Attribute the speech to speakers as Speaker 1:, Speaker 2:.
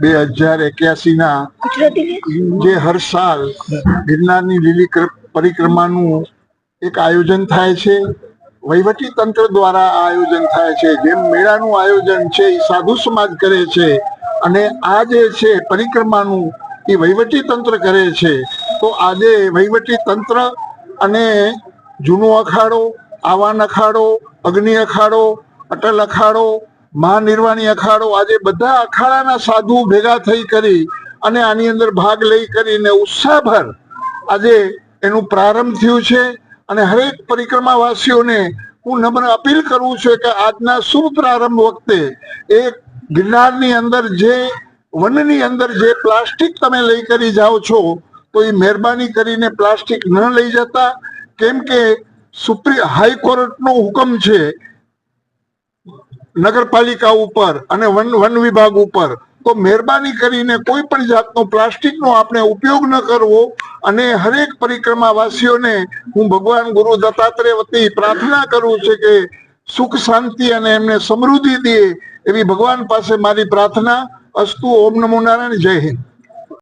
Speaker 1: બે હજાર એક્યાસી ના જે હર સાલ ગિરનારની લીલી ક્ર- પરિક્રમાનું એક આયોજન થાય છે. વહીવટી તંત્ર દ્વારા આ આયોજન થાય છે. જેમ મેળાનું આયોજન છે એ સાધુ સમાજ કરે છે અને આ જે છે પરિક્રમાનું એ વહીવટી તંત્ર કરે છે. તો આજે વહીવટી તંત્ર અને જૂનો અખાડો આવાન અખાડો અગ્નિ અખાડો અટલ અખાડો મહાનિર્વાણી અખાડો આજે બધા અખાડાના સાધુ ભેગા થઈ કરી અને આની અંદર ભાગ લઈ કરીને ઉત્સાહભર આજે એનું પ્રારંભ થયું છે. અને હરેક પરિક્રમાવાસીઓને હું નમ્ર અપીલ કરું છું કે આજના શુભ પ્રારંભ વખતે એક ગિરનારની અંદર જે વનની અંદર જે પ્લાસ્ટિક તમે લઈ કરી જાઓ છો, તો એ મહેરબાની કરીને પ્લાસ્ટિક ન લઈ જતા. કેમ કે સુપ્રી હાઈકોર્ટનો હુકમ છે નગરપાલિકા ઉપર અને વન વન વિભાગ ઉપર. તો મહેરબાની કરીને કોઈ પણ જાતનો પ્લાસ્ટિકનો આપણે ઉપયોગ ન કરવો અને હરેક પરિક્રમાવાસીઓને હું ભગવાન ગુરુ દત્તાત્રેય વતી પ્રાર્થના કરું છું કે સુખ, શાંતિ અને એમને સમૃદ્ધિ દે એવી ભગવાન પાસે મારી પ્રાર્થના. અસ્તુ, ઓમ નમો નારાયણ, જય હિન્દ.